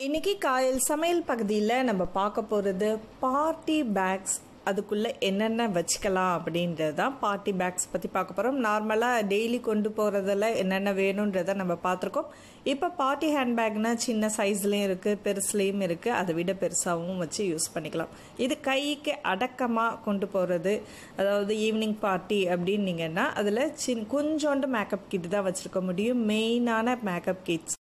இன்னைக்கு காயல் சமையல் பகுதியில் நம்ம பார்க்க போகிறது பார்ட்டி பேக்ஸ் அதுக்குள்ளே என்னென்ன வச்சுக்கலாம் அப்படின்றது தான் பார்ட்டி பேக்ஸ் பற்றி பார்க்க போகிறோம் நார்மலாக டெய்லி கொண்டு போகிறதில் என்னென்ன வேணுன்றதை நம்ம பார்த்துருக்கோம். இப்போ பார்ட்டி ஹேண்ட்பேக்னா சின்ன சைஸ்லேயும் இருக்குது பெருசுலேயும் இருக்குது அதை விட பெருசாகவும் வச்சு யூஸ் பண்ணிக்கலாம். இது கைக்கு அடக்கமாக கொண்டு போகிறது அதாவது ஈவினிங் பார்ட்டி அப்படின்னீங்கன்னா அதில் சின் கொஞ்சோண்டு மேக்கப் கிட் தான் வச்சுருக்க முடியும். மெயினான மேக்கப் கிட்ஸ்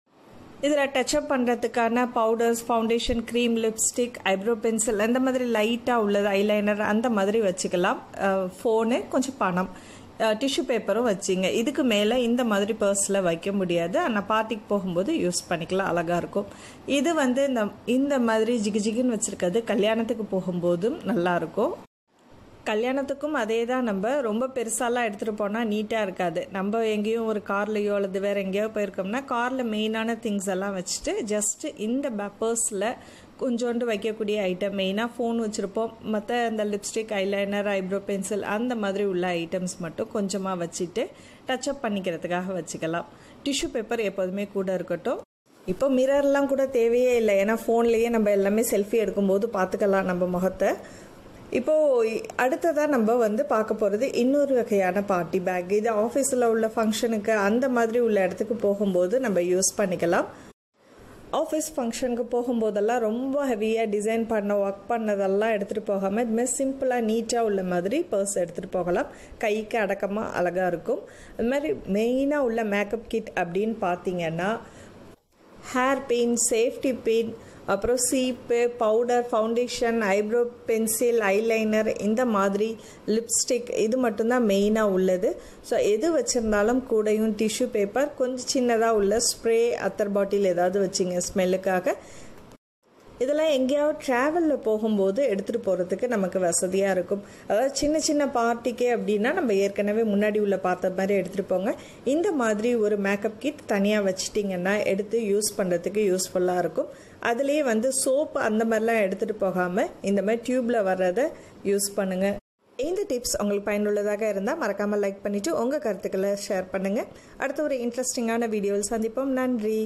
இதில் டச்சப் பண்ணுறதுக்கான powders foundation cream lipstick eyebrow pencil அந்த மாதிரி லைட்டாக உள்ளது ஐலைனர் அந்த மாதிரி வச்சுக்கலாம். ஃபோனு கொஞ்சம் பணம். டிஷ்யூ பேப்பரும் வச்சிங்க. இதுக்கு மேலே இந்த மாதிரி பர்ஸில் வைக்க முடியாது. ஆனால் பார்ட்டிக்கு போகும்போது யூஸ் பண்ணிக்கலாம். அழகாக இருக்கும். இது வந்து இந்த இந்த மாதிரி ஜிகு ஜிகுன்னு வச்சுருக்கிறது கல்யாணத்துக்கு போகும்போதும் நல்லாயிருக்கும் கல்யாணத்துக்கும் அதே தான் நம்ம ரொம்ப பெருசாலாம் எடுத்துகிட்டு போனால் நீட்டாக இருக்காது. நம்ம எங்கேயும் ஒரு கார்லேயோ அல்லது வேறு எங்கேயோ போயிருக்கோம்னா காரில் மெயினான திங்ஸ் எல்லாம் வச்சுட்டு ஜஸ்ட்டு இந்த பேப்பர்ஸில் கொஞ்சோண்டு வைக்கக்கூடிய ஐட்டம் மெயினாக ஃபோன் வச்சுருப்போம். மற்ற அந்த லிப்ஸ்டிக் ஐலைனர் ஐப்ரோ பென்சில் அந்த மாதிரி உள்ள ஐட்டம்ஸ் மட்டும் கொஞ்சமாக வச்சுட்டு டச்சப் பண்ணிக்கிறதுக்காக வச்சுக்கலாம். டிஷ்யூ பேப்பர் எப்போதுமே கூட இருக்கட்டும். இப்போ மிரர்லாம் கூட தேவையே இல்லை. ஏன்னா ஃபோன்லேயே நம்ம எல்லாமே செல்ஃபி எடுக்கும்போது பார்த்துக்கலாம் நம்ம முகத்தை. இப்போது அடுத்ததாக நம்ம வந்து பார்க்க போகிறது இன்னொரு வகையான பார்ட்டி பேக் இது ஆஃபீஸில் உள்ள ஃபங்க்ஷனுக்கு அந்த மாதிரி உள்ள இடத்துக்கு போகும்போது நம்ம யூஸ் பண்ணிக்கலாம். ஆஃபீஸ் ஃபங்க்ஷனுக்கு போகும்போதெல்லாம் ரொம்ப ஹெவியாக டிசைன் பண்ண ஒர்க் பண்ணதெல்லாம் எடுத்துகிட்டு போகாமல் இதுமாதிரி சிம்பிளாக நீட்டாக உள்ள மாதிரி பர்ஸ் எடுத்துகிட்டு போகலாம். கைக்கு அடக்கமாக அழகாக இருக்கும். அது மாதிரி மெயினாக உள்ள மேக்கப் கிட் அப்படின்னு பார்த்தீங்கன்னா ஹேர் பின் சேஃப்டி பின் அப்புறம் சீப்பு powder foundation eyebrow pencil eyeliner இந்த மாதிரி லிப்ஸ்டிக் இது மட்டும்தான் மெயினாக உள்ளது. ஸோ எது வச்சுருந்தாலும் கூடையும் டிஷ்யூ பேப்பர் கொஞ்சம் சின்னதாக உள்ள ஸ்ப்ரே அத்தர் பாட்டில் ஏதாவது வச்சிங்க ஸ்மெல்லுக்காக இதெல்லாம் எங்கேயாவது ட்ராவலில் போகும்போது எடுத்துகிட்டு போகிறதுக்கு நமக்கு வசதியாக இருக்கும். அதாவது சின்ன சின்ன பார்ட்டிக்கே அப்படின்னா நம்ம ஏற்கனவே முன்னாடி உள்ள பார்த்த மாதிரி எடுத்துகிட்டு போங்க. இந்த மாதிரி ஒரு மேக்கப் கிட் தனியாக வச்சிட்டிங்கன்னா எடுத்து யூஸ் பண்ணுறதுக்கு யூஸ்ஃபுல்லாக இருக்கும். அதுலேயே வந்து சோப்பு அந்த மாதிரிலாம் எடுத்துகிட்டு போகாமல் இந்த மாதிரி டியூப்பில் வர்றதை யூஸ் பண்ணுங்கள் இந்த டிப்ஸ் உங்களுக்கு பயனுள்ளதாக இருந்தால் மறக்காமல் லைக் பண்ணிவிட்டு உங்கள் கருத்துக்களை ஷேர் பண்ணுங்கள் அடுத்த ஒரு இன்ட்ரெஸ்டிங்கான வீடியோவில் சந்திப்போம். நன்றி.